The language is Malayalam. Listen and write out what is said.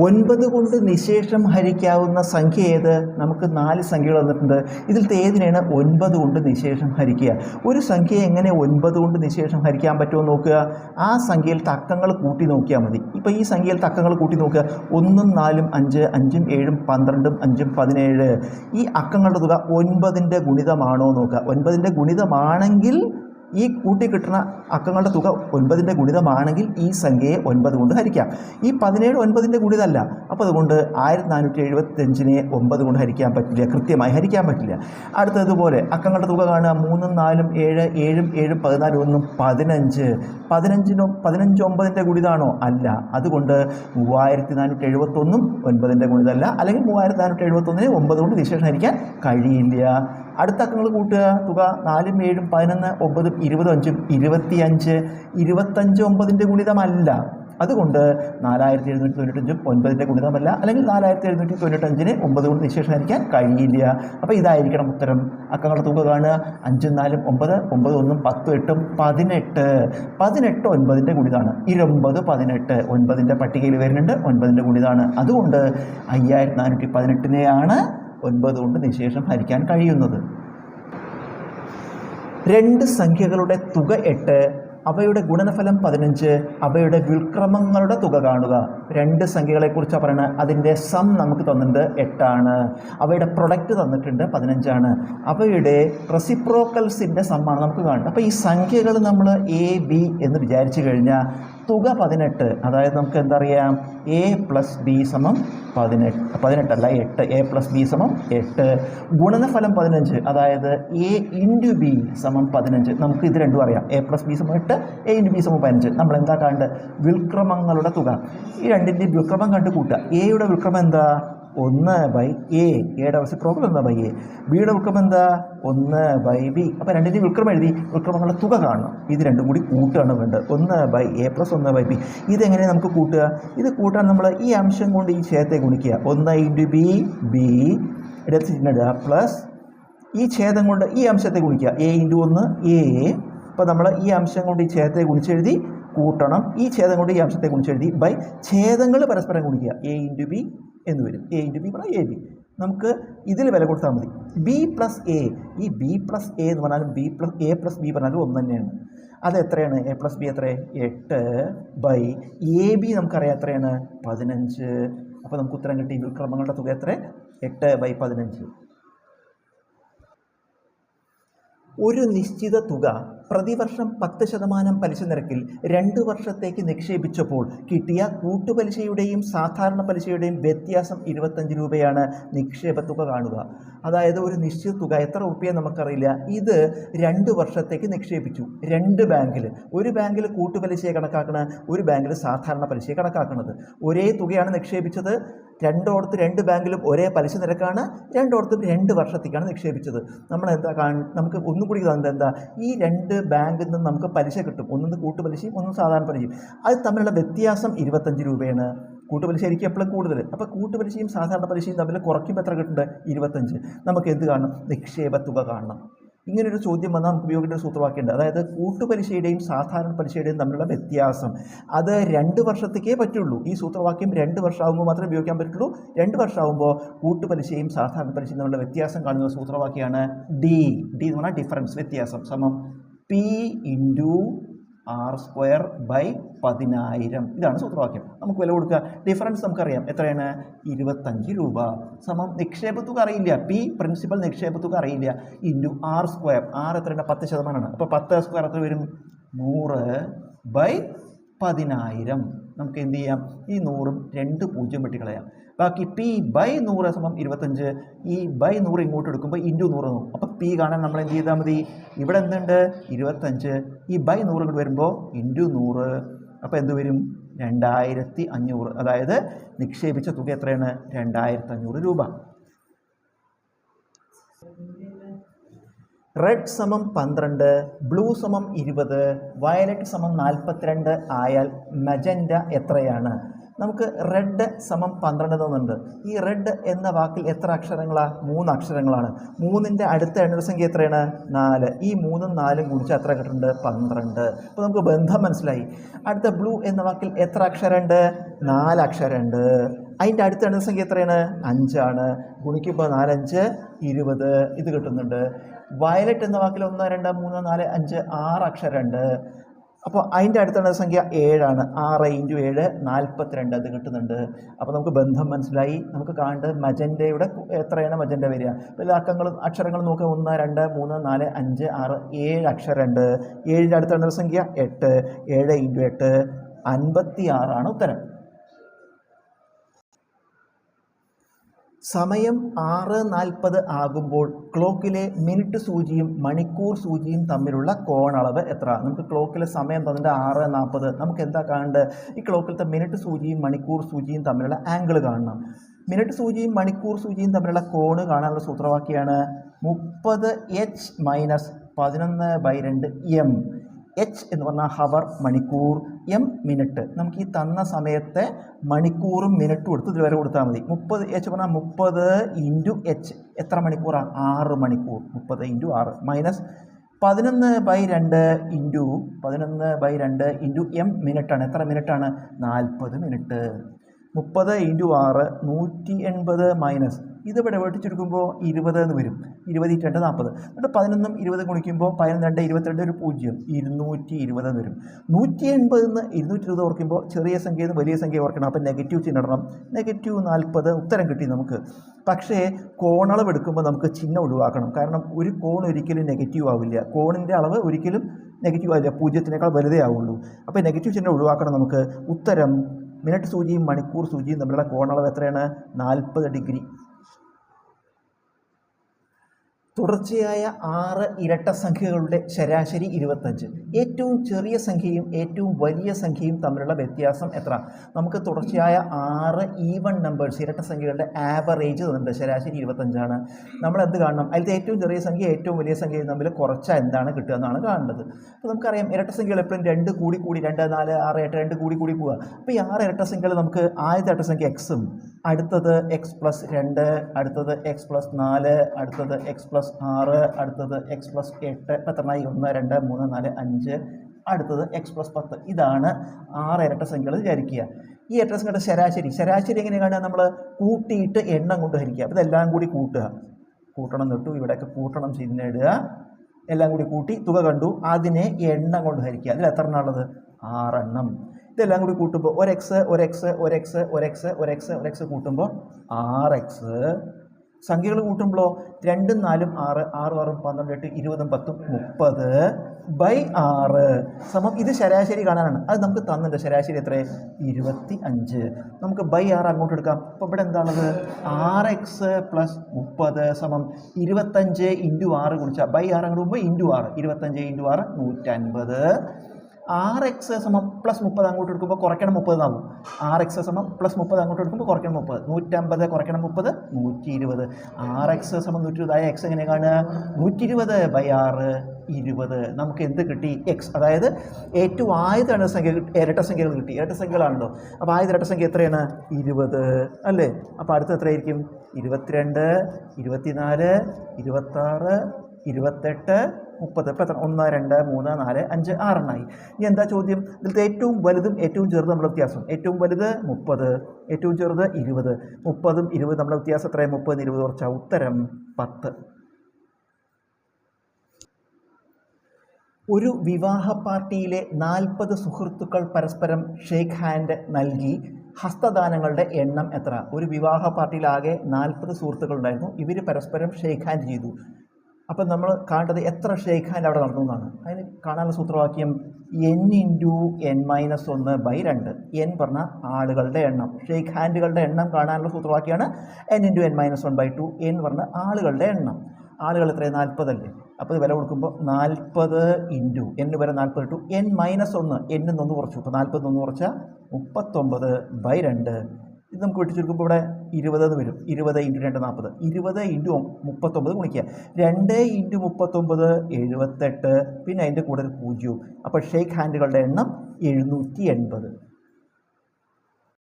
ഒൻപത് കൊണ്ട് നിശേഷം ഹരിക്കാവുന്ന സംഖ്യ ഏത്? നമുക്ക് നാല് സംഖ്യകൾ വന്നിട്ടുണ്ട്. ഇതിലത്തെ ഏതിനെയാണ് ഒൻപത് കൊണ്ട് നിശേഷം ഹരിക്കുക? ഒരു സംഖ്യ എങ്ങനെ ഒൻപത് കൊണ്ട് നിശേഷം ഹരിക്കാൻ പറ്റുമോ നോക്കുക? ആ സംഖ്യയിൽ തക്കങ്ങൾ കൂട്ടി നോക്കിയാൽ മതി. ഇപ്പോൾ ഈ സംഖ്യയിൽ തക്കങ്ങൾ കൂട്ടി നോക്കുക. ഒന്നും നാലും അഞ്ച് അഞ്ചും ഏഴും പന്ത്രണ്ടും അഞ്ചും പതിനേഴ്. ഈ അക്കങ്ങളുടെ തുക ഒൻപതിന്റെ ഗുണിതമാണോ നോക്കുക. ഒൻപതിന്റെ ഗുണിതമാണെങ്കിൽ ഈ കൂട്ടി കിട്ടുന്ന അക്കങ്ങളുടെ തുക ഒൻപതിന്റെ ഗുണിതമാണെങ്കിൽ ഈ സംഖ്യയെ ഒൻപത് കൊണ്ട് ഹരിക്കാം. ഈ പതിനേഴ് ഒൻപതിന്റെ ഗുണിതല്ല. അപ്പോൾ അതുകൊണ്ട് ആയിരത്തി നാനൂറ്റി എഴുപത്തഞ്ചിനെ ഒമ്പത് കൊണ്ട് ഹരിക്കാൻ പറ്റില്ല. കൃത്യമായി ഹരിക്കാൻ പറ്റില്ല. അടുത്തതുപോലെ അക്കങ്ങളുടെ തുക കാണുക. മൂന്നും നാലും ഏഴ് ഏഴും ഏഴും പതിനാലും ഒന്നും പതിനഞ്ച്. പതിനഞ്ചിനും പതിനഞ്ച് ഒമ്പതിന്റെ ഗുണിതാണോ? അല്ല. അതുകൊണ്ട് മൂവായിരത്തി നാനൂറ്റി എഴുപത്തൊന്നും ഒൻപതിന്റെ ഗുണിതമല്ല അല്ലെങ്കിൽ മൂവായിരത്തി നാനൂറ്റി എഴുപത്തൊന്നിനെ ഒമ്പത് കൊണ്ട് നിശേഷം ഹരിക്കാൻ കഴിയില്ല. അടുത്ത അക്കങ്ങൾ കൂട്ടുക. തുക നാലും ഏഴും പതിനൊന്ന് ഒമ്പതും ഇരുപതും അഞ്ചും ഇരുപത്തിയഞ്ച്. ഇരുപത്തഞ്ച് ഒമ്പതിന്റെ ഗുണിതമല്ല. അതുകൊണ്ട് നാലായിരത്തി എഴുന്നൂറ്റി തൊണ്ണൂറ്റഞ്ചും ഒൻപതിന്റെ ഗുണിതമല്ല. അല്ലെങ്കിൽ നാലായിരത്തി എഴുന്നൂറ്റി തൊണ്ണൂറ്റഞ്ചിന് ഒമ്പത് കൊണ്ട് നിശേഷമായിരിക്കാൻ കഴിയില്ല. അപ്പോൾ ഇതായിരിക്കണം ഉത്തരം. അക്കങ്ങളുടെ തുക കാണുക. അഞ്ചും നാലും ഒമ്പത് ഒമ്പത് ഒന്നും പത്തും എട്ടും പതിനെട്ട്. പതിനെട്ട് ഒൻപതിന്റെ ഗുണിതാണ്. ഇരുപത് പതിനെട്ട് ഒൻപതിന്റെ പട്ടികയിൽ വരുന്നുണ്ട്. ഒൻപതിന്റെ ഗുണിതാണ്. അതുകൊണ്ട് അയ്യായിരത്തി നാനൂറ്റി പതിനെട്ടിനെയാണ് ഒൻപത് കൊണ്ട് നിശേഷം ഹരിക്കാൻ കഴിയുന്നത്. രണ്ട് സംഖ്യകളുടെ തുക എട്ട് അവയുടെ ഗുണനഫലം പതിനഞ്ച് അവയുടെ വിൽക്രമങ്ങളുടെ തുക കാണുക. രണ്ട് സംഖ്യകളെക്കുറിച്ചാണ് പറയുന്നത് അതിന്റെ സം നമുക്ക് തന്നിട്ടുണ്ട് എട്ടാണ്. അവയുടെ പ്രൊഡക്റ്റ് തന്നിട്ടുണ്ട് പതിനഞ്ചാണ്. അവയുടെ റെസിപ്രോക്കൽസിന്റെ സമ്മാണ് നമുക്ക് കാണുന്നത് അപ്പോൾ ഈ സംഖ്യകൾ നമ്മൾ എ ബി എന്ന് വിചാരിച്ചു കഴിഞ്ഞാൽ തുക പതിനെട്ട്. അതായത് നമുക്ക് എന്താ അറിയാം എ പ്ലസ് ബി സമം പതിനെട്ട്. പതിനെട്ടല്ല എട്ട്. എ പ്ലസ് ബി സമം എട്ട്. ഗുണനഫലം പതിനഞ്ച്. അതായത് എ ഇന്റു ബി സമം പതിനഞ്ച്. നമുക്ക് ഇത് രണ്ടും അറിയാം. എ പ്ലസ് ബി സമം എട്ട് എ ഇന്റു ബി സമം പതിനഞ്ച്. നമ്മൾ എന്താ കണ്ട് വിൽക്രമങ്ങളുടെ തുക. ഈ രണ്ടിന്റെയും വിൽക്രമം കണ്ട് കൂട്ടുക എയുടെ വിൽക്രമം എന്താ? ഒന്ന് ബൈ എ എയുടെ അവസ്ഥ പ്രോബ്ലം എന്താ ബൈ എ ബിയുടെ വിൽക്രമം എന്താ? ഒന്ന് ബൈ ബി അപ്പോൾ രണ്ടിന്റെയും വിൽക്രമം എഴുതി. വിൽക്രമങ്ങളുടെ തുക കാണണം. ഇത് രണ്ടും കൂടി കൂട്ടുകയാണ് വേണ്ടത്. ഒന്ന് ബൈ എ പ്ലസ് ഒന്ന് ബൈ ബി ഇതെങ്ങനെ നമുക്ക് കൂട്ടുക? ഇത് കൂട്ടാൻ നമ്മൾ ഈ അംശം കൊണ്ട് ഈ ഛേദത്തെ ഗുണിക്കുക. ഒന്ന് ഇന്റു ബി ബി ഇടത്ത് ചിഹ്നിടുക പ്ലസ് ഈ ഛേദം കൊണ്ട് ഈ അംശത്തെ ഗുണിക്കുക. എ ഇന്റു ഒന്ന് എ അപ്പോൾ നമ്മൾ ഈ അംശം കൊണ്ട് ഈ ഛേദത്തെ ഗുണിച്ചെഴുതി കൂട്ടണം. ഈ ഛേദം കൊണ്ട് ഈ അംശത്തെ ഗുണിച്ചെഴുതി ബൈ ഛേദങ്ങൾ പരസ്പരം ഗുണിക്കുക. എ ഇന്റു ബി എന്ന് വരും. എ ഇന്റു ബി പറഞ്ഞാൽ എ ബി നമുക്ക് ഇതിൽ വില കൊടുത്താൽ മതി. ബി പ്ലസ് എ ഈ ബി പ്ലസ് എ എന്ന് പറഞ്ഞാലും B plus A plus B പറഞ്ഞാലും ഒന്ന് തന്നെയാണ്. അത് എത്രയാണ്? എ പ്ലസ് ബി എത്ര എട്ട് ബൈ എ ബി നമുക്കറിയാം എത്രയാണ്? പതിനഞ്ച്. അപ്പോൾ നമുക്ക് ഉത്തരം കിട്ടി. വിക്രമങ്ങളുടെ തുക എത്ര എട്ട് ബൈ പതിനഞ്ച്. ഒരു നിശ്ചിത തുക പ്രതിവർഷം പത്ത് ശതമാനം പലിശ നിരക്കിൽ രണ്ട് വർഷത്തേക്ക് നിക്ഷേപിച്ചപ്പോൾ കിട്ടിയ കൂട്ടുപലിശയുടെയും സാധാരണ പലിശയുടെയും വ്യത്യാസം ഇരുപത്തഞ്ച് രൂപയാണ് നിക്ഷേപ തുക കാണുക. അതായത് ഒരു നിശ്ചിത തുക എത്ര റുപ്യ നമുക്കറിയില്ല. ഇത് രണ്ട് വർഷത്തേക്ക് നിക്ഷേപിച്ചു. രണ്ട് ബാങ്കിൽ. ഒരു ബാങ്കിൽ കൂട്ടുപലിശയെ കണക്കാക്കണ ഒരു ബാങ്കിൽ സാധാരണ പലിശയെ കണക്കാക്കുന്നത് ഒരേ തുകയാണ് നിക്ഷേപിച്ചത്. രണ്ടോടത്ത് രണ്ട് ബാങ്കിലും ഒരേ പലിശ നിരക്കാണ് രണ്ടോടത്തും രണ്ട് വർഷത്തേക്കാണ് നിക്ഷേപിച്ചത്. നമ്മൾ എന്താ നമുക്ക് ഒന്നും കൂടി തന്നത് എന്താ ഈ രണ്ട് ബാങ്കിൽ നിന്ന് നമുക്ക് പലിശ കിട്ടും. ഒന്നും കൂട്ടുപലിശയും ഒന്നും സാധാരണ പലിശയും അത് തമ്മിലുള്ള വ്യത്യാസം ഇരുപത്തഞ്ച് രൂപയാണ്. കൂട്ടുപലിശ ആയിരിക്കും എപ്പോഴും കൂടുതൽ. അപ്പോൾ കൂട്ടുപലിശയും സാധാരണ പലിശയും തമ്മിൽ കുറയ്ക്കുമ്പോൾ എത്ര കിട്ടുന്നുണ്ട്? ഇരുപത്തഞ്ച്. നമുക്ക് എന്ത് കാണണം? നിക്ഷേപ തുക കാണണം. ഇങ്ങനൊരു ചോദ്യം വന്നാൽ നമുക്ക് ഉപയോഗിക്കേണ്ട ഒരു സൂത്രവാക്യമുണ്ട്. അതായത് കൂട്ടുപലിശയുടെയും സാധാരണ പലിശയുടെയും തമ്മിലുള്ള വ്യത്യാസം. അത് രണ്ട് വർഷത്തേക്കേ പറ്റുള്ളൂ. ഈ സൂത്രവാക്യം രണ്ട് വർഷമാകുമ്പോൾ മാത്രമേ ഉപയോഗിക്കാൻ പറ്റുള്ളൂ. രണ്ട് വർഷമാകുമ്പോൾ കൂട്ടുപലിശയും സാധാരണ പലിശയും തമ്മിലുള്ള വ്യത്യാസം കാണുന്ന സൂത്രവാക്യമാണ് ഡി ഡി എന്ന് പറഞ്ഞാൽ ഡിഫറൻസ് വ്യത്യാസം. സമം P into R square by പതിനായിരം. ഇതാണ് സൂത്രവാക്യം. നമുക്ക് വില കൊടുക്കുക. ഡിഫറൻസ് നമുക്കറിയാം. എത്രയാണ്? ഇരുപത്തഞ്ച് രൂപ. സമം നിക്ഷേപത്തുക അറിയില്ല. പി പ്രിൻസിപ്പൽ നിക്ഷേപത്തുക അറിയില്ല. ഇന്റു ആർ സ്ക്വയർ ആർ എത്രയാണ്? പത്ത് ശതമാനമാണ്. അപ്പോൾ പത്ത് സ്ക്വയർ എത്ര വരും? നൂറ് ബൈ പതിനായിരം. നമുക്ക് എന്ത് ചെയ്യാം? ഈ നൂറും രണ്ട് പൂജ്യം വെട്ടിക്കളയാം. ബാക്കി പി ബൈ നൂറ് സമം ഇരുപത്തഞ്ച് ഈ ബൈ നൂറ് ഇങ്ങോട്ട് എടുക്കുമ്പോൾ ഇന്റു നൂറ് നോക്കും അപ്പോൾ പി കാണാൻ നമ്മൾ എന്ത് ചെയ്താൽ മതി? ഇവിടെ എന്തുണ്ട്? ഇരുപത്തഞ്ച് ഈ ബൈ നൂറ് ഇങ്ങോട്ട് വരുമ്പോൾ ഇന്റു നൂറ്. അപ്പോൾ എന്ത് വരും? രണ്ടായിരത്തി അഞ്ഞൂറ് അതായത് നിക്ഷേപിച്ച തുക എത്രയാണ്? രണ്ടായിരത്തി അഞ്ഞൂറ് രൂപ. റെഡ് സമം പന്ത്രണ്ട് ബ്ലൂ സമം ഇരുപത് വയലറ്റ് സമം നാൽപ്പത്തിരണ്ട് ആയാൽ മജൻഡ എത്രയാണ്? നമുക്ക് റെഡ് സമം പന്ത്രണ്ട് എന്നുണ്ട് ഈ റെഡ് എന്ന വാക്കിൽ എത്ര അക്ഷരങ്ങളാണ് മൂന്ന് അക്ഷരങ്ങളാണ്. മൂന്നിന്റെ അടുത്ത എണ്ണസംഖ്യ എത്രയാണ്? നാല്. ഈ മൂന്നും നാലും കുടിച്ച് എത്ര കിട്ടുന്നുണ്ട്? പന്ത്രണ്ട്. അപ്പോൾ നമുക്ക് ബന്ധം മനസ്സിലായി. അടുത്ത ബ്ലൂ എന്ന വാക്കിൽ എത്ര അക്ഷരമുണ്ട്? നാല് അക്ഷരമുണ്ട്. അതിന്റെ അടുത്ത എണ്ണസംഖ്യ എത്രയാണ്? അഞ്ചാണ്. ഗുണിക്കുമ്പോൾ നാലഞ്ച് ഇരുപത്. ഇത് കിട്ടുന്നുണ്ട്. വയലറ്റ് എന്ന വാക്കിൽ ഒന്ന് രണ്ട് മൂന്ന് നാല് അഞ്ച് ആറ് അക്ഷരമുണ്ട് അപ്പോൾ അതിന്റെ അടുത്തുള്ള സംഖ്യ ഏഴാണ്. ആറ് ഇന്റു ഏഴ് നാൽപ്പത്തിരണ്ട് അത് കിട്ടുന്നുണ്ട്. അപ്പോൾ നമുക്ക് ബന്ധം മനസ്സിലായി. നമുക്ക് കാണേണ്ടത് മജന്റയുടെ എത്രയാണ് മജന്റ വരിക? അപ്പോൾ ഇതിൽ അക്കങ്ങൾ അക്ഷരങ്ങൾ നോക്കുക. ഒന്ന് രണ്ട് മൂന്ന് നാല് അഞ്ച് ആറ് ഏഴ് അക്ഷരമുണ്ട് ഏഴിന്റെ അടുത്തുള്ള സംഖ്യ എട്ട്. ഏഴ് ഇന്റു എട്ട് അൻപത്തി ആറാണ് ഉത്തരം. സമയം ആറ് നാൽപ്പത് ആകുമ്പോൾ ക്ലോക്കിലെ മിനിറ്റ് സൂചിയും മണിക്കൂർ സൂചിയും തമ്മിലുള്ള കോണളവ് എത്ര നമുക്ക് ക്ലോക്കിലെ സമയം തന്നിട്ട് ആറ് നാൽപ്പത്. നമുക്ക് എന്താ കാണേണ്ടത്? ഈ ക്ലോക്കിലത്തെ മിനിറ്റ് സൂചിയും മണിക്കൂർ സൂചിയും തമ്മിലുള്ള ആംഗിൾ കാണണം. മിനിറ്റ് സൂചിയും മണിക്കൂർ സൂചിയും തമ്മിലുള്ള കോണ് കാണാനുള്ള സൂത്രവാക്യമാണ് മുപ്പത് എച്ച് മൈനസ് പതിനൊന്ന് ബൈ രണ്ട് എം എച്ച് എന്ന് പറഞ്ഞാൽ ഹവർ മണിക്കൂർ. M minute. നമുക്ക് ഈ തന്ന സമയത്തെ മണിക്കൂറും മിനിറ്റും എടുത്ത് ഇതിൽ വരെ കൊടുത്താൽ മതി. മുപ്പത് എച്ച് പറഞ്ഞാൽ മുപ്പത് ഇന്റു എച്ച്. എത്ര മണിക്കൂറാണ്? ആറ് മണിക്കൂർ. മുപ്പത് ഇന്റു ആറ്. മൈനസ് പതിനൊന്ന് ബൈ രണ്ട് ഇന്റു പതിനൊന്ന് ബൈ രണ്ട് ഇന്റു എം മിനിറ്റാണ്. എത്ര മിനിറ്റാണ്? നാൽപ്പത് മിനിറ്റ്. മുപ്പത് ഇന്റു ആറ് നൂറ്റി എൺപത് മൈനസ് ഇതിവിടെ വെട്ടിച്ചെടുക്കുമ്പോൾ ഇരുപത് എന്ന് വരും. ഇരുപത് രണ്ട് നാൽപ്പത് എന്നിട്ട് പതിനൊന്നും ഇരുപത് ഗുണിക്കുമ്പോൾ പതിനൊന്ന് രണ്ട് ഇരുപത്തിരണ്ട് ഒരു പൂജ്യം. ഇരുന്നൂറ്റി ഇരുപത് എന്ന് വരും. നൂറ്റി എൺപതിൽ നിന്ന് ഇരുന്നൂറ്റി ഇരുപത് ഓർക്കുമ്പോൾ ചെറിയ സംഖ്യയിൽ നിന്ന് വലിയ സംഖ്യ ഓർക്കണം. അപ്പം നെഗറ്റീവ് ചിഹ്നം നെഗറ്റീവ് നാൽപ്പത് ഉത്തരം കിട്ടി നമുക്ക്. പക്ഷേ കോണളവ് എടുക്കുമ്പോൾ നമുക്ക് ചിഹ്നം ഒഴിവാക്കണം. കാരണം ഒരു കോൺ ഒരിക്കലും നെഗറ്റീവ് ആവില്ല. കോണിന്റെ അളവ് ഒരിക്കലും നെഗറ്റീവ് ആവില്ല. പൂജ്യത്തിനേക്കാൾ വലുതേ ആവുള്ളൂ. അപ്പോൾ നെഗറ്റീവ് ചിഹ്നം ഒഴിവാക്കണം നമുക്ക്. ഉത്തരം മിനിറ്റ് സൂചിയും മണിക്കൂർ സൂചിയും തമ്മിലുള്ള കോണളവ് എത്രയാണ്? നാൽപ്പത് ഡിഗ്രി. തുടർച്ചയായ ആറ് ഇരട്ട സംഖ്യകളുടെ ശരാശരി ഇരുപത്തഞ്ച്. ഏറ്റവും ചെറിയ സംഖ്യയും ഏറ്റവും വലിയ സംഖ്യയും തമ്മിലുള്ള വ്യത്യാസം എത്ര? നമുക്ക് തുടർച്ചയായ ആറ് ഈവൺ നമ്പേഴ്സ് ഇരട്ട സംഖ്യകളുടെ ആവറേജ് തന്നിട്ടുണ്ട്. ശരാശരി ഇരുപത്തഞ്ചാണ്. നമ്മൾ എന്ത് കാണണം? അതിലത്തെ ഏറ്റവും ചെറിയ സംഖ്യ ഏറ്റവും വലിയ സംഖ്യയും തമ്മിൽ കുറച്ചാൽ എന്താണ് കിട്ടുക എന്നാണ് കാണേണ്ടത്. അപ്പോൾ നമുക്കറിയാം ഇരട്ട സംഖ്യകൾ എപ്പോഴും രണ്ട് കൂടി കൂടി രണ്ട് നാല് ആറ് എട്ട് രണ്ട് കൂടി കൂടി പോവുക. അപ്പോൾ ഈ ആറ് ഇരട്ട സംഖ്യകൾ നമുക്ക് ആദ്യത്തെ ഇരട്ട സംഖ്യ എക്സും അടുത്തത് എക്സ് പ്ലസ് രണ്ട് അടുത്തത് എക്സ് പ്ലസ് നാല് അടുത്തത് എക്സ് പ്ലസ് ആറ് അടുത്തത് എക്സ് പ്ലസ് എട്ട് എത്രണ്ണായി? ഒന്ന് രണ്ട് മൂന്ന് നാല് അഞ്ച് അടുത്തത് എക്സ് പ്ലസ് പത്ത്. ഇതാണ് ആറ് ഇരട്ട സംഖ്യകൾ വിചാരിക്കുക ഈ ഇരട്ട സംഖ്യയുടെ ശരാശരി ശരാശരി എങ്ങനെയാണ് നമ്മൾ കൂട്ടിയിട്ട് എണ്ണം കൊണ്ട് ഹരിക്കുക? അപ്പോൾ ഇതെല്ലാം കൂടി കൂട്ടുക. കൂട്ടണം തൊട്ടു ഇവിടെയൊക്കെ കൂട്ടണം ചിഹ്നിടുക എല്ലാം കൂടി കൂട്ടി തുക കണ്ടു അതിനെ എണ്ണം കൊണ്ട് ഹരിക്കുക. അതിൽ എത്ര എണ്ണം ഉള്ളത്? ആറെണ്ണം. ഇതെല്ലാം കൂടി കൂട്ടുമ്പോൾ ഒരു എക്സ് ഒരു എക്സ് ഒരു എക്സ് ഒരു എക്സ് ഒരു എക്സ് ഒരു എക്സ് കൂട്ടുമ്പോൾ ആറ് എക്സ് സംഖ്യകൾ കൂട്ടുമ്പോൾ രണ്ടും നാലും ആറ് ആറും ആറും പന്ത്രണ്ട് എട്ട് ഇരുപതും പത്തും മുപ്പത് ബൈ ആറ്. സമം ഇത് ശരാശരി കാണാനാണ്. അത് നമുക്ക് തന്നിട്ടുണ്ട്. ശരാശരി എത്ര ഇരുപത്തി അഞ്ച് നമുക്ക് ബൈ ആറ് അങ്ങോട്ട് എടുക്കാം. അപ്പോൾ ഇവിടെ എന്താണുള്ളത് ആറ് എക്സ് പ്ലസ് മുപ്പത് സമം ഇരുപത്തഞ്ച് ഇന്റു ആറ് കുറിച്ചാൽ ബൈ ആറ് അങ്ങോട്ട് പോകുമ്പോൾ ഇന്റു ആറ്. ഇരുപത്തഞ്ച് ഇന്റു ആറ് നൂറ്റൻപത്. ആറ് എക്സ് സമം പ്ലസ് മുപ്പത് അങ്ങോട്ട് എടുക്കുമ്പോൾ കുറയ്ക്കണം മുപ്പത് എന്നാകും ആറ് എക്സ് സമം പ്ലസ് മുപ്പത് അങ്ങോട്ട് എടുക്കുമ്പോൾ കുറയ്ക്കണം മുപ്പത്. നൂറ്റമ്പത് കുറയ്ക്കണം മുപ്പത് നൂറ്റി ഇരുപത് ആറ് എക്സ് സമം നൂറ്റി ഇരുപതായ എക്സ് എങ്ങനെ കാണുക? നൂറ്റി ഇരുപത് ബൈ ആറ് ഇരുപത്. നമുക്ക് എന്ത് കിട്ടി? എക്സ് അതായത് ഏറ്റവും ആദ്യത്തെ ഇരട്ട സംഖ്യ ഇരട്ട സംഖ്യകൾ കിട്ടി. ഇരട്ട സംഖ്യകളാണല്ലോ. അപ്പോൾ ഇരട്ട സംഖ്യ എത്രയാണ്? ഇരുപത്. അല്ലേ? അപ്പോൾ അടുത്ത എത്രയായിരിക്കും? ഇരുപത്തിരണ്ട് ഇരുപത്തിനാല് ഇരുപത്താറ് ഇരുപത്തെട്ട് മുപ്പത്. ഇപ്പം എത്ര ഒന്ന് രണ്ട് മൂന്ന് നാല് അഞ്ച് ആറെണ്ണമായി ഇനി എന്താ ചോദ്യം? ഇതിലത്തെ ഏറ്റവും വലുതും ഏറ്റവും ചെറുതും നമ്മുടെ വ്യത്യാസം. ഏറ്റവും വലുത് മുപ്പത് ഏറ്റവും ചെറുത് ഇരുപത്. മുപ്പതും ഇരുപതും നമ്മുടെ വ്യത്യാസം എത്രയും മുപ്പത് ഇരുപത് കുറച്ചാൽ ഉത്തരം പത്ത്. ഒരു വിവാഹ പാർട്ടിയിലെ നാൽപ്പത് സുഹൃത്തുക്കൾ പരസ്പരം ഷേക്ക് ഹാൻഡ് നൽകി ഹസ്തദാനങ്ങളുടെ എണ്ണം എത്ര? ഒരു വിവാഹ പാർട്ടിയിലാകെ നാൽപ്പത് സുഹൃത്തുക്കൾ ഉണ്ടായിരുന്നു. ഇവർ പരസ്പരം ഷേക്ക് ഹാൻഡ് ചെയ്തു. അപ്പം നമ്മൾ കാണേണ്ടത് എത്ര ഹാൻഡ് അവിടെ നടന്നു എന്നാണ്. അതിന് കാണാനുള്ള സൂത്രവാക്യം എൻ ഇന്റു എൻ മൈനസ് ഒന്ന് ബൈ രണ്ട്. എൻ പറഞ്ഞ ആളുകളുടെ എണ്ണം. ഷേക്ക് ഹാൻഡുകളുടെ എണ്ണം കാണാനുള്ള സൂത്രവാക്യമാണ് N into N minus one by two N പറഞ്ഞ ആളുകളുടെ എണ്ണം. ആളുകൾ എത്രയാണ് നാൽപ്പതല്ലേ. അപ്പോൾ വില കൊടുക്കുമ്പോൾ നാൽപ്പത് ഇന്റു എന്ന് വരെ നാൽപ്പത് ടു എൻ മൈനസ് ഒന്ന്. എന്നിൽ നിന്ന് കുറച്ചു. അപ്പോൾ നാൽപ്പത്തൊന്ന് കുറച്ചാൽ മുപ്പത്തൊമ്പത് ബൈ രണ്ട്. ഇത് നമുക്ക് വെട്ടിച്ചുരുക്കുമ്പോൾ ഇവിടെ ഇരുപത് എന്ന് വരും. ഇരുപത് ഇന്റു രണ്ട് നാൽപ്പത്. ഇരുപത് ഇന്റു മുപ്പത്തൊമ്പത് ഗുണിക്കുക. രണ്ട് ഇന്റു മുപ്പത്തൊമ്പത് എഴുപത്തെട്ട്. പിന്നെ അതിന്റെ കൂടെ ഒരു പൂജ്യവും. അപ്പോൾ ഷേക്ക് ഹാൻഡുകളുടെ എണ്ണം എഴുന്നൂറ്റി എൺപത്.